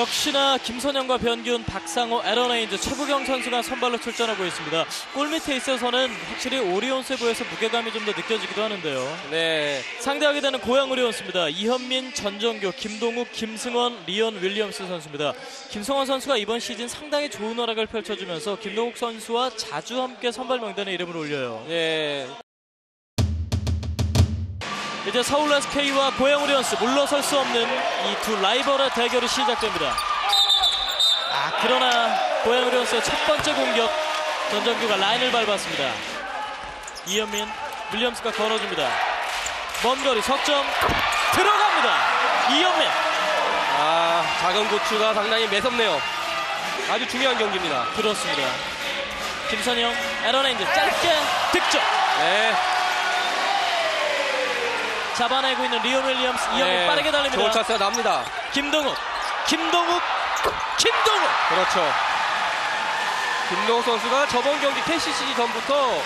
역시나 김선영과 변기훈, 박상호, 에러네인즈, 최부경 선수가 선발로 출전하고 있습니다. 골 밑에 있어서는 확실히 오리온스에 비해서 무게감이 좀 더 느껴지기도 하는데요. 네. 상대하게 되는 고양 오리온스입니다. 이현민, 전정규, 김동욱, 김승원, 리언 윌리엄스 선수입니다. 김승원 선수가 이번 시즌 상당히 좋은 활약을 펼쳐주면서 김동욱 선수와 자주 함께 선발 명단에 이름을 올려요. 네. 이제 서울 SK와 고양 오리온스 물러설 수 없는 이 두 라이벌의 대결이 시작됩니다. 아 그러나 고양 오리온스의 첫 번째 공격 전정규가 라인을 밟았습니다. 이현민 윌리엄스가 걸어줍니다. 먼 거리 석점 들어갑니다. 이현민 아, 작은 고추가 상당히 매섭네요. 아주 중요한 경기입니다. 그렇습니다. 김선영 에러레인즈 짧게 득점 네. 잡아내고 있는 리오 윌리엄스 이현민 네. 빠르게 달립니다. 좋은 찬스가 납니다. 김동욱 김동욱 김동욱 그렇죠. 김동욱 선수가 저번 경기 KCC 전부터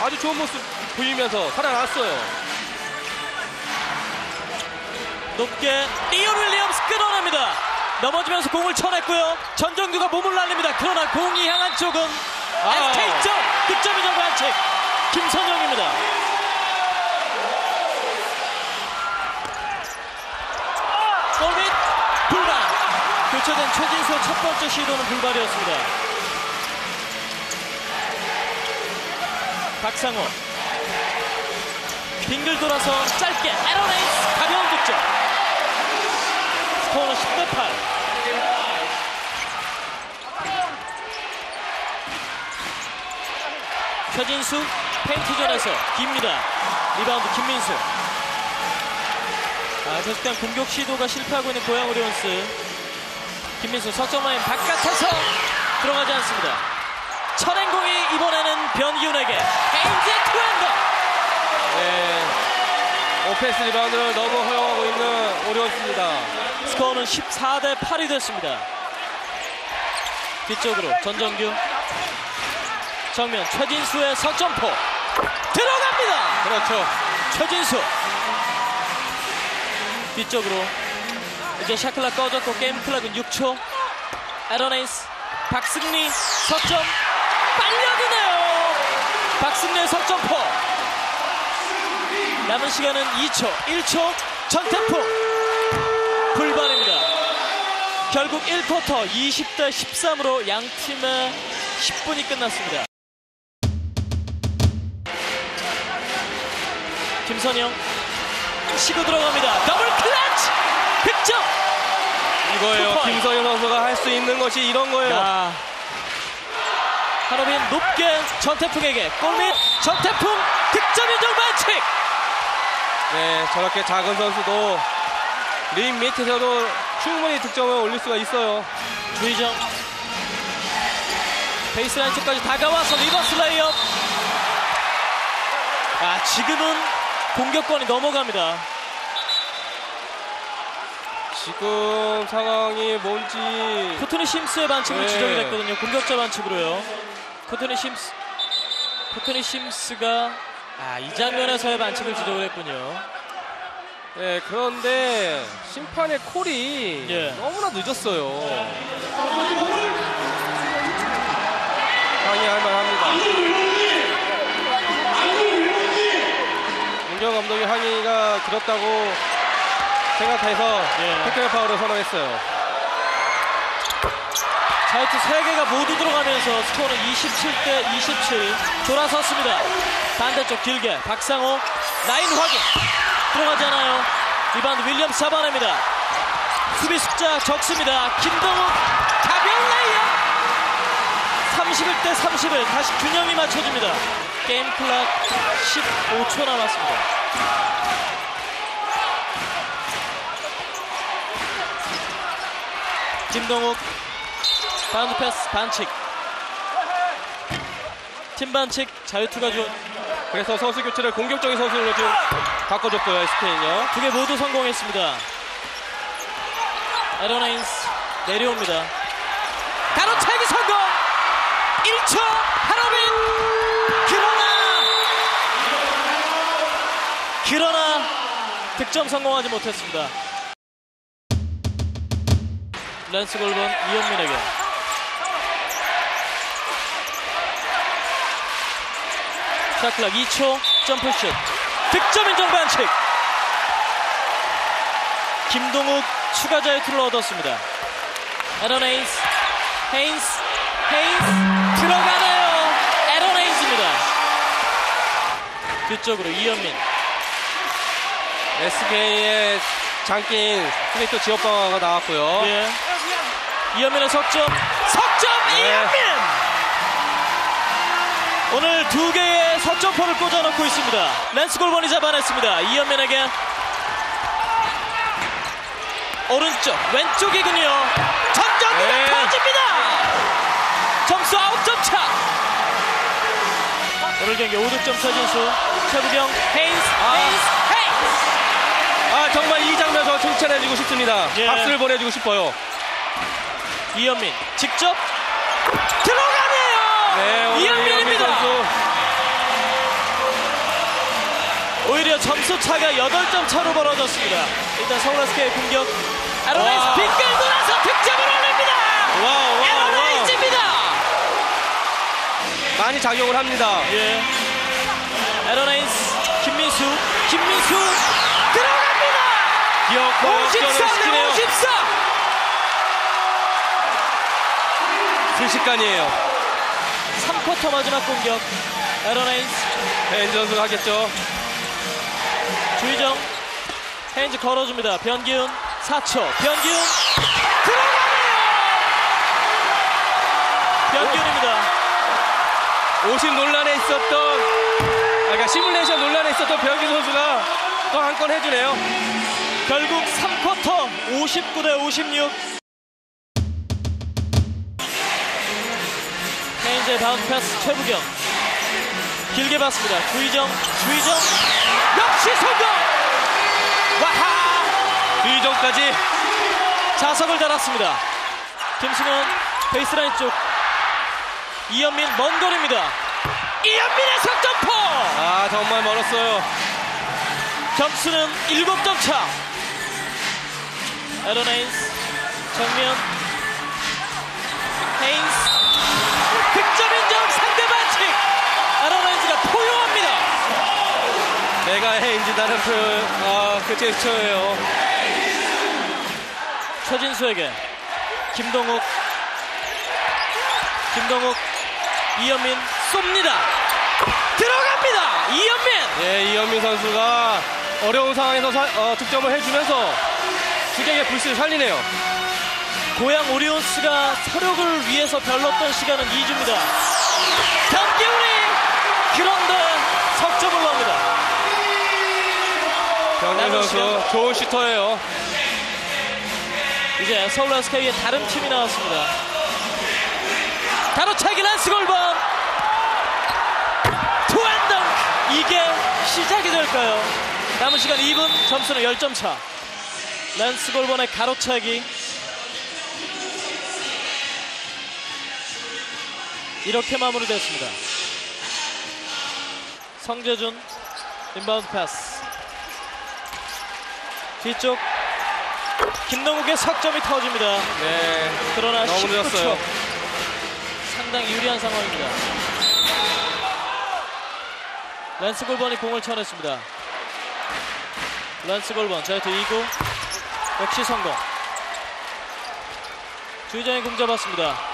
아주 좋은 모습 보이면서 살아났어요. 높게 리오 윌리엄스 끌어냅니다. 넘어지면서 공을 쳐냈고요. 전정규가 몸을 날립니다. 그러나 공이 향한 쪽은 아. SK점 득점이 정 반칙 김선영입니다. 골밑 불발 교체된 최진수의 첫 번째 시도는 불발이었습니다. 박상호. 빙글 돌아서 짧게 에러레이스 가벼운 득점. 스코어는 10대 8 최진수 페인트전에서 깁니다. 리바운드 김민수. 아, 계속된 공격 시도가 실패하고 있는 고양 오리온스 김민수 석점 라인 바깥에서 들어가지 않습니다 천행공이 이번에는 변기훈에게 헤인즈의 투앤더 네. 오펜스 리바운드를 너무 허용하고 있는 오리온스입니다. 스코어는 14 대 8이 됐습니다. 뒤쪽으로 전정규 정면 최진수의 석점포 들어갑니다. 그렇죠. 최진수 뒤쪽으로 이제 샤클락 꺼졌고 게임 클락은 6초 에러네이스 박승리 석점 빨려드네요. 박승리의 석점포 남은 시간은 2초 1초 전태풍 불발입니다. 결국 1쿼터 20대 13으로 양 팀의 10분이 끝났습니다. 김선영 치고 들어갑니다. 더블 클러치 득점. 이거예요. 김선영 선수가 할 수 있는 것이 이런 거예요. 야. 하노빈 높게 전태풍에게 골밑 전태풍 득점 인정 반칙. 네, 저렇게 작은 선수도 림 밑에서도 충분히 득점을 올릴 수가 있어요. 주의정 베이스라인 쪽까지 다가와서 리버스 레이업 아 지금은 공격권이 넘어갑니다 지금 상황이 뭔지 코트니 심스의 반칙으로 네. 지정이 됐거든요 공격자 반칙으로요 코트니 심스 코트니 심스가 아, 이 장면에서의 반칙을 지정을 했군요 네, 그런데 심판의 콜이 예. 너무나 늦었어요. 항의할 만합니다. 문경 감독이 항의가 길었다고 생각해서 예. 테크닉 파울을 선언했어요. 자유투 3개가 모두 들어가면서 스코어는 27대 27 돌아섰습니다. 반대쪽 길게 박상호 라인 확인. 들어가지 않아요. 리바운드 윌리엄스 잡아냅니다. 수비 숫자 적습니다. 김동욱 가벼운 레이업 31대 31 다시 균형이 맞춰집니다. 게임 클락 15초 남았습니다 김동욱. 바운드 패스 반칙. 팀 반칙 자유투가 준. 두개 그래서 선수 교체를 공격적인 선수로 지금 바꿔줬고요, SK는요. 모두 성공했습니다. 에러나인스 내려옵니다. 가로차기 성공! 1초 하로빈! 그러나! 그러나! 득점 성공하지 못했습니다 랜스 골번 이현민에게. 샤클락 2초 점프슛. 득점 인정 반칙 김동욱 추가 자유투를 얻었습니다. 에런 헤인스 헤인스 헤인스. 들어가나요? 에런 헤인스입니다. 뒤쪽으로 이현민. SK의 장긴 스네이터 지역 방어가 나왔고요. 예. 이현민의 석점 석점 네. 이현민 오늘 두 개의 석점포를 꽂아놓고 있습니다 랜스 골번이 잡아냈습니다 이현민에게 오른쪽 왼쪽이군요 전정기가 네. 터집니다 점수 9점 차 오늘 경기 5득점 차 진수 최부경 헤인스 아. 헤인스 헤인스 아 정말 이 장면 저 칭찬해주고 싶습니다. 예. 박수를 보내주고 싶어요. 이현민 직접 들어가네요 네, 이현민 이현민입니다 오히려 점수 차가 8점 차로 벌어졌습니다. 일단 서울 SK의 공격. 에로나이스 와. 빗길 돌아서 득점을 올립니다. 에로나이즈입니다. 많이 작용을 합니다. 예. 에로나이스 김민수 김민수 들어갑니다. 기억 54대 시키네요. 54. 순식간이에요. 3쿼터 마지막 공격. 에로나이스 벤 선수가 하겠죠. 주희정 헤인즈 걸어줍니다. 변기훈 4초. 변기훈 들어가네요. 변기훈입니다. 50 논란에 있었던 아, 그러니까 시뮬레이션 논란에 있었던 변기 선수가 또 한 건 해주네요. 결국 3쿼터 59 대 56 헤인즈의 바운드 패스 최부경. 길게 봤습니다. 주희정 주희정. 역시 성공! 와하! 뒤정까지 자석을 달았습니다. 김승원 베이스라인 쪽. 이현민 먼 거리입니다. 이현민의 석점포! 아 정말 멀었어요. 점수는 7점 차. 에런 헤인스, 정면, 헤인스, 득점 인정 상대 반칙. 헤인스가 포효합니다. 내가 해인지다는 그, 아, 그 제스처예요. 최진수에게 김동욱, 김동욱, 이현민 쏩니다. 들어갑니다. 이현민. 예, 이현민 선수가 어려운 상황에서 사- 어, 득점을 해주면서 주객의 불씨를 살리네요. 고향 오리온스가 서력을 위해서 별렀던 시간은 2주입니다. 변기훈이 그런데 석점을 넣습니다. 남은 선수 좋은 슈터예요. 이제 서울 SK의 다른 팀이 나왔습니다. 가로차기 란스 골반 투앤덩 이게 시작이 될까요? 남은 시간 2분 점수는 10점 차. 란스 골반의 가로차기 이렇게 마무리됐습니다. 성재준 인바운드 패스 뒤쪽 김동욱의 석점이 터집니다. 네, 그러나 너무 19초 늦었어요. 상당히 유리한 상황입니다. 랜스 골번이 공을 쳐냈습니다. 랜스 골번 자유투 2구 역시 성공. 주의장이 공 잡았습니다.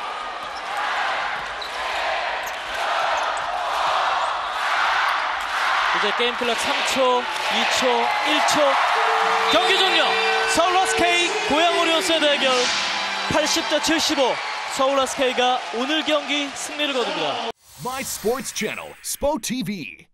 이제 게임 클락 3초, 2초, 1초 경기 종료. 서울 SK 고양 오리온스의 대결 80대 75 서울 SK가 오늘 경기 승리를 거둡니다. My Sports Channel, SPO TV.